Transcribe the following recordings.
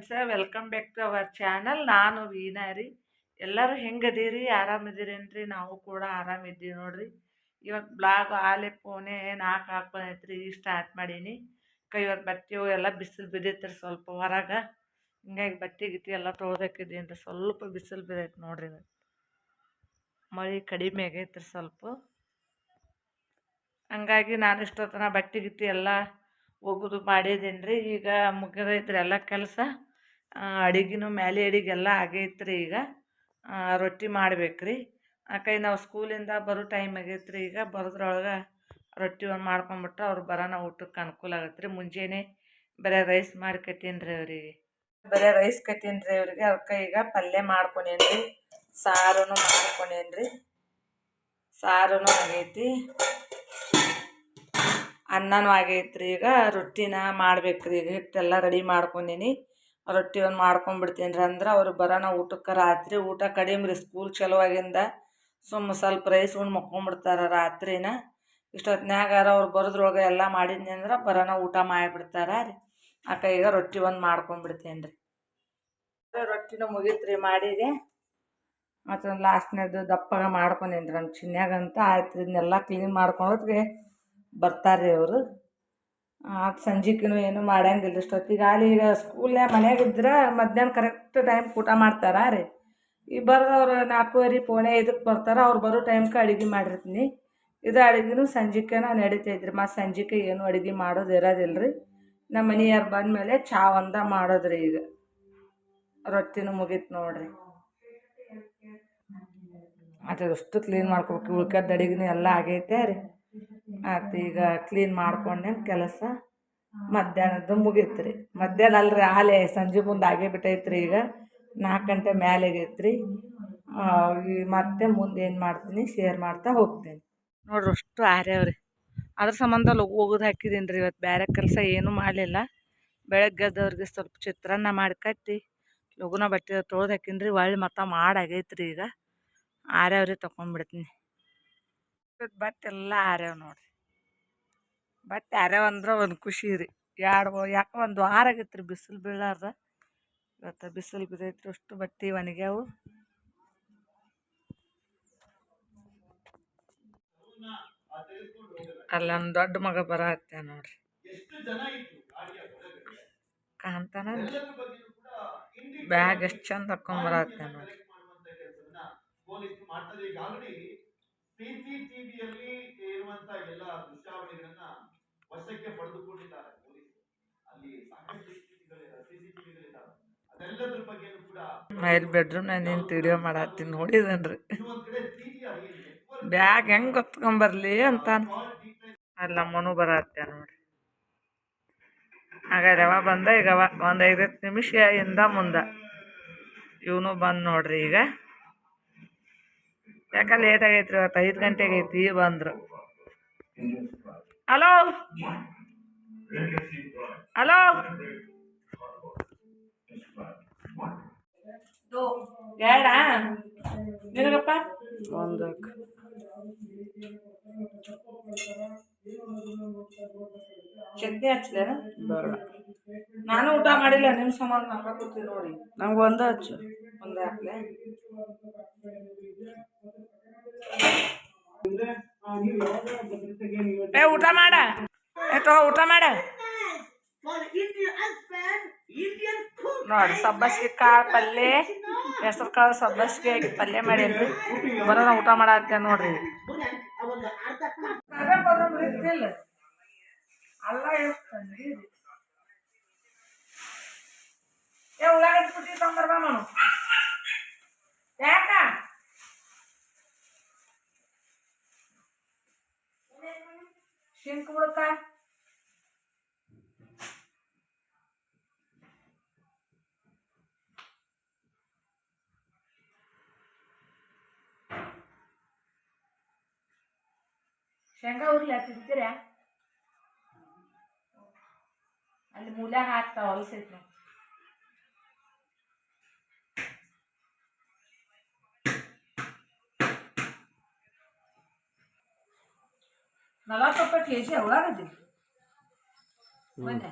Friends welcome back to our channel ನಾನು ವೀನಾ ರೀ. ಎಲ್ಲರೂ ಹೆಂಗದೀರಿ ಆರಾಮಿದ್ದೀರೇನ್ರಿ ನಾವು ಕೂಡ ಆರಾಮಿದ್ದೀವಿ ನೋಡ್ರಿ. ಇವತ್ತು ಬ್ಲಾಗ್ ಆಲೆ ಪೋನೆ ನಾಲ್ಕು ಹಾಕೊಂಡೈತ್ರಿ ಸ್ಟಾರ್ಟ್ ಮಾಡೀನಿ. ಕೈ ಬಟ್ಟೆ ಎಲ್ಲ ಬಿಸಿಲು ಬಿದ್ದೈತ್ರಿ ಸ್ವಲ್ಪ ಹೊರಗೆ. ಹಿಂಗಾಗಿ ಬಟ್ಟೆ ಗಿಟ್ಟಿ ಎಲ್ಲ ತೊಳ್ದಾಕಿದ್ದೀನಿ ಸ್ವಲ್ಪ ಬಿಸಿಲು ಬಿದ್ದೈತೆ ನೋಡ್ರಿ ಮಳೆ ಕಡಿಮೆ ಆಗೈತ್ರಿ ಸ್ವಲ್ಪ. ಹಂಗಾಗಿ ನಾನು ಇಷ್ಟೊತ್ತನ ಬಟ್ಟೆ ಗಿಟ್ಟಿ ಎಲ್ಲ ಒಗೆದು ಮಾಡಿದ್ದೀನಿ ರೀ ಈಗ ಮುಗಿದೈತ್ರಿ ಎಲ್ಲ ಕೆಲಸ. ಅಡಿಗೆನೂ ಮ್ಯಾಲೆ ಅಡಿಗೆಲ್ಲ ಆಗೈತ್ರಿ ಈಗ. ರೊಟ್ಟಿ ಮಾಡ್ಬೇಕು ರೀ ಕೈ ನಾವು ಸ್ಕೂಲಿಂದ ಬರೋ ಟೈಮ್ ಆಗೈತ್ರಿ ಈಗ. ಬರೋದ್ರೊಳಗೆ ರೊಟ್ಟಿ ಒಂದು ಮಾಡ್ಕೊಂಬಿಟ್ರೆ ಅವ್ರು ಬರೋಣ ಊಟಕ್ಕೆ ಅನುಕೂಲ ಆಗತ್ತೆ ರೀ ಮುಂಜಾನೆ ಬರೀ ರೈಸ್ ಮಾಡಿ ಕಟ್ಟೀನಿ ರೀ ಅವರಿಗೆ. ಬರೀ ರೈಸ್ ಕಟ್ಟೀನಿ ರೀ ಅವ್ರಿಗೆ. ಕೈ ಈಗ ಪಲ್ಯ ಮಾಡ್ಕೊಂಡೇನಿ ರೀ ಸಾರೂ ಮಾಡ್ಕೊಂಡೇನಿ ರೀ ಸಾರೂ ಆಗೈತಿ. ಅನ್ನನೂ ಆಗೈತ್ರಿ ಈಗ. ರೊಟ್ಟಿನ ಮಾಡ್ಬೇಕ್ರಿ ಈಗ. ಹಿಟ್ಟೆಲ್ಲ ರೆಡಿ ಮಾಡ್ಕೊಂಡೀನಿ. ರೊಟ್ಟಿ ಒಂದು ಮಾಡ್ಕೊಂಡ್ಬಿಡ್ತೀನಿ ರೀ ಅಂದ್ರೆ ಅವ್ರು ಬರೋಣ ಊಟಕ್ಕೆ ರಾತ್ರಿ ಊಟ ಕಡಿಮೆ ರೀ ಸ್ಕೂಲ್ ಚಲುವಾಗಿಂದ ಸುಮ್ಮ ಸ್ವಲ್ಪ ರೈಸ್ ಉಂಡು ಮಕ್ಕೊಂಬಿಡ್ತಾರೆ ರಾತ್ರಿನ. ಇಷ್ಟೊತ್ತಿನಾಗಾರ ಅವ್ರು ಬರೋದ್ರೊಳಗೆ ಎಲ್ಲ ಮಾಡಿದ್ನಿ ಅಂದ್ರೆ ಬರೋಣ ಊಟ ಮಾಡಿಬಿಡ್ತಾರ ರೀ. ಅಕ್ಕ ಈಗ ರೊಟ್ಟಿ ಒಂದು ಮಾಡ್ಕೊಂಡ್ಬಿಡ್ತೀನಿ ರೀ ರೊಟ್ಟಿನೂ ಮುಗೀತು ರೀ ಮಾಡಿದೆ. ಮತ್ತು ಲಾಸ್ಟ್ನೇದು ದಪ್ಪಗೆ ಮಾಡ್ಕೊಂಡಿನಿ ನಮ್ಮ ಚಿನ್ಯಾಗಂತ ಆಯ್ತು ಇದನ್ನೆಲ್ಲ ಕ್ಲೀನ್ ಮಾಡ್ಕೊಳೋದ್ಗೆ ಬರ್ತಾರೆ ಅವರು. ಅದು ಸಂಜೆಗೂ ಏನು ಮಾಡಂಗಿಲ್ಲ ಇಷ್ಟೊತ್ತಿಗೆ ಅಲ್ಲಿ ಈಗ ಸ್ಕೂಲ್ನ್ಯಾಗ ಮನ್ಯಾಗ ಇದ್ರೆ ಮಧ್ಯಾಹ್ನ ಕರೆಕ್ಟ್ ಟೈಮ್ ಊಟ ಮಾಡ್ತಾರಾ ರೀ. ಈಗ ಬರೋದವ್ರು ನಾಲ್ಕೂವರೆ, ಪೋಣೆ ಇದಕ್ಕೆ ಬರ್ತಾರೆ, ಅವ್ರು ಬರೋ ಟೈಮ್ಗೆ ಅಡುಗೆ ಮಾಡಿರ್ತೀನಿ. ಇದು ಅಡುಗೆನೂ ಸಂಜಿಕೆನ ನಡಿತೈತ್ರಿ ಮತ್ತು ಸಂಜೆಗೆ ಏನು ಅಡುಗೆ ಮಾಡೋದು ಇರೋದಿಲ್ಲ ರೀ ನಮ್ಮ ಮನೆಯವ್ರು ಬಂದಮೇಲೆ ಚಾ ಒಂದ ಮಾಡೋದ್ರಿ ಈಗ. ರೊಟ್ಟಿನೂ ಮುಗೀತು ನೋಡ್ರಿ. ಅಷ್ಟು ಕ್ಲೀನ್ ಮಾಡ್ಕೊಬೇಕು. ಉಳ್ಕದ ಅಡುಗೆನೂ ಎಲ್ಲ ಆಗೈತೆ ರೀ. ಆಯ್ತು ಈಗ ಕ್ಲೀನ್ ಮಾಡ್ಕೊಂಡೆ ಕೆಲಸ ಮಧ್ಯಾಹ್ನದ್ದು ಮುಗೀತು ರೀ ಮಧ್ಯಾಹ್ನ ಅಲ್ರಿ ಆಲೆ ಸಂಜೆ ಮುಂದೆ ಆಗೇ ಬಿಟ್ಟೈತ್ರಿ ಈಗ. ನಾಲ್ಕು ಗಂಟೆ ಮೇಲೆ ಆ, ಮತ್ತೆ ಮುಂದೆ ಏನು ಮಾಡ್ತೀನಿ ಶೇರ್ ಮಾಡ್ತಾ ಹೋಗ್ತೀನಿ. ನೋಡ್ರಿ ಅಷ್ಟು ಆರ್ಯಾವ್ರಿ ಅದ್ರ ಸಂಬಂಧ ಲಗು ಹೋಗೋದು ಹಾಕಿದ್ದೀನಿ ರೀ ಇವತ್ತು ಬೇರೆ ಕೆಲಸ ಏನೂ ಮಾಡಲಿಲ್ಲ. ಬೆಳಗ್ಗೆ ಸ್ವಲ್ಪ ಚಿತ್ರಾನ್ನ ಮಾಡಿ ಕಟ್ಟಿ ಲಗುನ ಬಟ್ಟೆ ತೊಳೆದು ಹಾಕೀನಿ ರೀ ಹೊಳ್ಳಿ ಮತ್ತೆ ಮಾಡಾಗೈತ್ರಿ ಈಗ. ಆರ್ಯಾವ್ರಿ ತೊಗೊಂಡ್ಬಿಡ್ತೀನಿ ಇವತ್ತು ಬಟ್ಟೆ ಎಲ್ಲ ಆರ್ಯಾವ ನೋಡ್ರಿ. ಬಟ್ಟೆ ಆರ್ಯಾವ ಅಂದ್ರೆ ಒಂದು ಖುಷಿ ರೀ. ಎರಡು ಯಾಕೆ ಒಂದು ವಾರ ಆಗೈತೆ ರೀ ಬಿಸಿಲು ಬೀಳಾರ್ದ. ಇವತ್ತು ಬಿಸಿಲು ಬಿದ್ದೈತ್ರಿ ಅಷ್ಟು ಬಟ್ಟೆ ಒಣಗ್ಯಾವು. ಅಲ್ಲೊಂದು ದೊಡ್ಡ ಮಗ ಬರತ್ತೆ ನೋಡ್ರಿ. ಕಾಂತಾನ ಬ್ಯಾಗ್ ಎಷ್ಟು ಚಂದ ಹಾಕೊಂಡ್ ಬರತ್ತೆ ನೋಡ್ರಿ ಪೊಲೀಸ್ ಮಾಡ್ತಾರೆ ಈಗ ಆಲ್ರೆಡಿ ಸಿಸಿಟಿವಿಯಲ್ಲಿ ಇರುವಂತ ಎಲ್ಲ ದೃಶ್ಯಾವಳಿಗಳನ್ನ ವಶಕ್ಕೆ ಪಡೆದುಕೊಂಡಿದ್ದಾರೆ ಪೊಲೀಸ್ ಅಲ್ಲಿ ಸಾಕಷ್ಟು ಸಿಸಿಟಿವಿಗಳಿದ್ದಾವೆ ಅದೆಲ್ಲದ್ರ ಬಗ್ಗೆನೂ ಕೂಡ ಮೈಲ್ ಬೆಡ್ರೂಮ್ನಾಗ ನಿಂತು ವಿಡಿಯೋ ಮಾಡತ್ತೀನಿ, ನೋಡಿದನ್ರಿ? ಬ್ಯಾಗ್ ಹೆಂಗೆ ಗೊತ್ಕೊಂಬರ್ಲಿ ಅಂತ ಅಲ್ಲಿ ನಮ್ಮನು ಬರತ್ತೆ ನೋಡ್ರಿ. ಹಾಗಾದ್ರೆ ಅವ ಬಂದ ಈಗ, ಒಂದು ಐದತ್ತು ನಿಮಿಷ ಇಂದ ಮುಂದೆ. ಇವನು ಬಂದು ನೋಡ್ರಿ ಈಗ. ಯಾಕೆ ಲೇಟ್ ಆಗೈತ್ರಿ ಇವತ್ತು ಐದು ಗಂಟೆಗೆ ಐತಿ ಬಂದರು. ಹಲೋ? ಹಲೋ? ಬೇಡ ನಿನಗಪ್ಪ? ಒಂದು ಚಟ್ನಿ ಹಚ್ಚಿದೆ? ಬೇಡ. ನಾನು ಊಟ ಮಾಡಿಲ್ಲ ನಿಮ್ಮ ಸಂಬಂಧ ನಂಗೆ ಕೂತೀವಿ ನೋಡಿ. ನಂಗೆ ಒಂದು ಹಚ್ಚು. ಒಂದು ಹಾಕ್ಲೆ. ಏ, ಊಟ ಮಾಡ. ಏ ಊಟ ಮಾಡ. ನೋಡಿ, ಸಬ್ಬಸ್ಗೆ ಕಾಳು ಪಲ್ಯ ಹೆಸರು ಕಾಳು ಸಬ್ಬಸ್ಗೆ ಹಾಕಿ ಪಲ್ಯ ಮಾಡೇನ್ರಿ ಬರೋಣ, ಊಟ ಮಾಡತ್ತೆ ನೋಡ್ರಿ. ಅಲ್ಲ ಏ, ಉಳ್ಳಾಗಡ್ಡಿ ನಾನು ಯಾಕ? ಶಿಂಕ್ ಬಿಡುತ್ತಾ ಶೇಂಗಾ ಉರ್ಲಿ ತಿಂತೀರಾ ಅಲ್ಲಿ ಮೂಲ ಹಾಕ್ತಾವ ನಾವು ನಲವತ್ತು ರೂಪಾಯಿ ಕೆ ಜಿ ಉಳ್ಳಾಗಡ್ಡಿ ಮೊನ್ನೆ.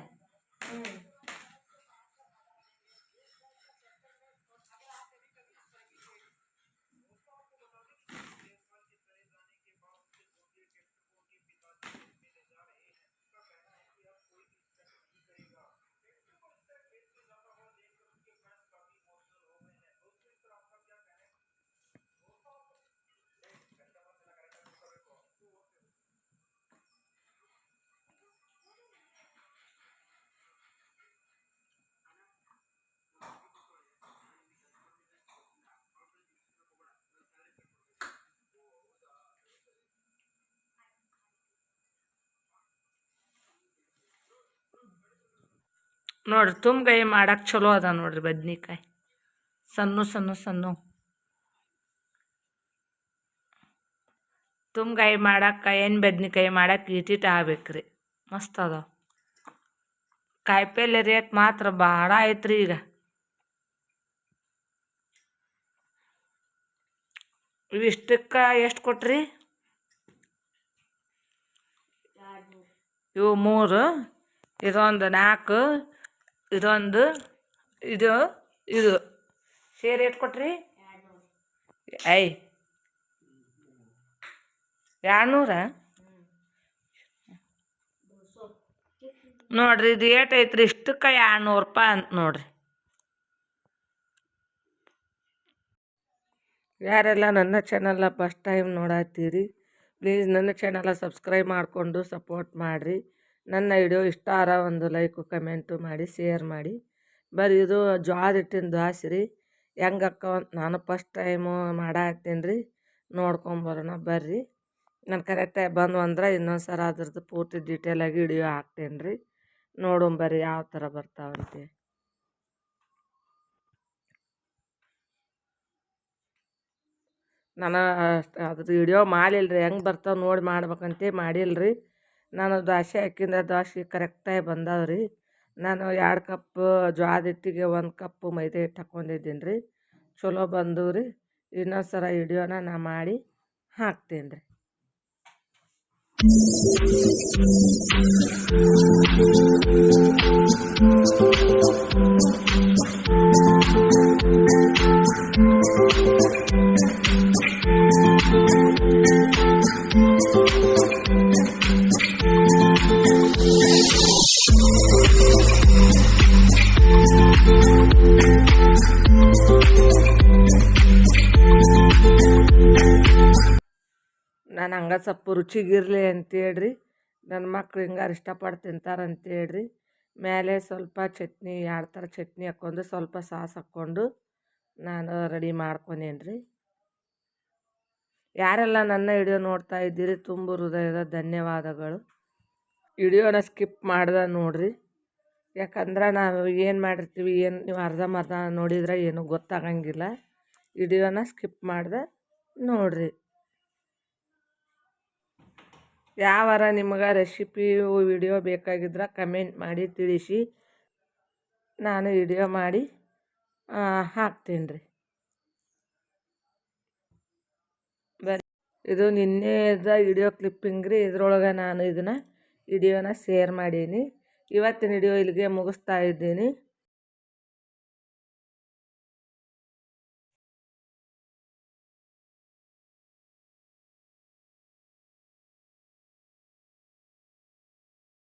ನೋಡ್ರಿ ತುಂಬಗಾಯಿ ಮಾಡಕ್ಕೆ ಚಲೋ ಅದ ನೋಡ್ರಿ ಬದ್ನಿಕಾಯಿ. ಸಣ್ಣ ಸಣ್ಣ ಸಣ್ಣ ತುಂಬಗಾಯಿ ಮಾಡಕ್ಕೆ ಏನು ಬದ್ನಿಕಾಯಿ ಮಾಡಕ್ಕೆ ಇಟಿಟ್ ಆಗ್ಬೇಕ್ರಿ. ಮಸ್ತ್ ಅದಾವ ಕಾಯಿಪಲ್ಲೆ ರೇಟ್ ಮಾತ್ರ ಭಾಳ ಐತ್ರಿ ಈಗ. ಇವಿಷ್ಟಕ್ಕೆ ಎಷ್ಟು ಕೊಟ್ರಿ? ಇವು ಮೂರು, ಇದೊಂದು ನಾಲ್ಕು ಇದೊಂದು, ಇದು ಇದು. ಸೇರಿ ಎಷ್ಟು ಕೊಟ್ರಿ? ಐ ಎರಡ್ನೂರ? ನೋಡ್ರಿ, ಇದು ಏಟ್ ಐತ್ರಿ, ಇಷ್ಟಕ್ಕೆ ಎರಡ್ನೂರು ರೂಪಾಯಿ ಅಂತ ನೋಡ್ರಿ. ಯಾರೆಲ್ಲ ನನ್ನ ಚಾನಲ್ನ ಫಸ್ಟ್ ಟೈಮ್ ನೋಡತ್ತೀರಿ ಪ್ಲೀಸ್ ನನ್ನ ಚಾನೆಲ್ಲ ಸಬ್ಸ್ಕ್ರೈಬ್ ಮಾಡಿಕೊಂಡು ಸಪೋರ್ಟ್ ಮಾಡಿರಿ. ನನ್ನ ವಿಡಿಯೋ ಇಷ್ಟ ಆರ ಒಂದು ಲೈಕು ಕಮೆಂಟು ಮಾಡಿ ಶೇರ್ ಮಾಡಿ. ಬರ್ರಿ ಇದು ಜ್ವಾದ ಹಿಟ್ಟಿನ ದ್ವಾಸೆ ರೀ ಹೆಂಗೆ ನಾನು ಫಸ್ಟ್ ಟೈಮು ಮಾಡಾಕ್ತೀನಿ ರೀ ನೋಡ್ಕೊಂಬರೋಣ ಬರ್ರಿ. ನಾನು ಕರೆಕ್ಟಾಗಿ ಬಂದು ಅಂದ್ರೆ ಇನ್ನೊಂದು ಸಲ ಅದ್ರದ್ದು ಪೂರ್ತಿ ಡೀಟೇಲಾಗಿ ವಿಡಿಯೋ ಹಾಕ್ತೇನೆ ರೀ ನೋಡೋಣ ಬರ್ರಿ ಯಾವ ಥರ ಬರ್ತಾವಂತೆ. ನಾನು ಅದ್ರದ್ದು ವಿಡಿಯೋ ಮಾಡಿಲ್ಲ ರೀ ಹೆಂಗೆ ಬರ್ತಾವೆ ನೋಡಿ ಮಾಡ್ಬೇಕಂತೆ ಮಾಡಿಲ್ಲ ರೀ ನಾನು ದ್ವಾಸೆ ಹಾಕಿಂದ ದ್ವಾಸೆ ಕರೆಕ್ಟಾಗಿ ಬಂದಾವೆ ರೀ ನಾನು ಎರಡು ಕಪ್ ಜ್ವಾದ ಹಿಟ್ಟಿಗೆ ಒಂದು ಕಪ್ ಮೈದಾ ಹಿಟ್ಟು ಹಾಕ್ಕೊಂಡಿದ್ದೀನಿ ರೀ. ಚಲೋ ಬಂದವು ರೀ. ಇನ್ನೊಂದು ಸಲ ವಿಡಿಯೋನ ನಾ ಮಾಡಿ ಹಾಕ್ತೀನಿ ರೀ ನಾನು ಹಂಗೆ ಸ್ವಲ್ಪ ರುಚಿಗಿರಲಿ ಅಂತೇಳ್ರಿ ನನ್ನ ಮಕ್ಳು ಹಿಂಗಾರು ಇಷ್ಟಪಟ್ಟು ತಿಂತಾರೆ ಅಂತೇಳ್ರಿ ಮೇಲೆ ಸ್ವಲ್ಪ ಚಟ್ನಿ ಎರಡು ಥರ ಚಟ್ನಿ ಹಾಕ್ಕೊಂಡು ಸ್ವಲ್ಪ ಸಾಸ್ ಹಾಕ್ಕೊಂಡು ನಾನು ರೆಡಿ ಮಾಡ್ಕೊಂಡೇನಿ ರೀ ಯಾರೆಲ್ಲ ನನ್ನ ವಿಡಿಯೋ ನೋಡ್ತಾ ಇದ್ದೀರಿ, ತುಂಬ ಹೃದಯದ ಧನ್ಯವಾದಗಳು. ವಿಡಿಯೋನ ಸ್ಕಿಪ್ ಮಾಡ್ದೆ ನೋಡಿರಿ. ಯಾಕಂದ್ರೆ ನಾವು ಏನು ಮಾಡಿರ್ತೀವಿ, ಏನು ನೀವು ಅರ್ಧಂಬರ್ಧ ನೋಡಿದ್ರೆ ಏನೂ ಗೊತ್ತಾಗಂಗಿಲ್ಲ. ವಿಡಿಯೋನ ಸ್ಕಿಪ್ ಮಾಡ್ದೆ ನೋಡ್ರಿ. ಯಾವಾರ ನಿಮ್ಗೆ ರೆಸಿಪಿ ವಿಡಿಯೋ ಬೇಕಾಗಿದ್ರೆ ಕಮೆಂಟ್ ಮಾಡಿ ತಿಳಿಸಿ. ನಾನು ವಿಡಿಯೋ ಮಾಡಿ ಹಾಕ್ತೀನಿ ರೀ ಬರ್ ಇದು ನಿನ್ನೆದ ವಿಡಿಯೋ ಕ್ಲಿಪ್ಪಿಂಗ್ ರೀ, ಇದ್ರೊಳಗೆ ನಾನು ಇದನ್ನು ವಿಡಿಯೋನ ಶೇರ್ ಮಾಡೀನಿ. ಇವತ್ತಿನ ವಿಡಿಯೋ ಇಲ್ಲಿಗೆ ಮುಗಿಸ್ತಾ ಇದ್ದೀನಿ.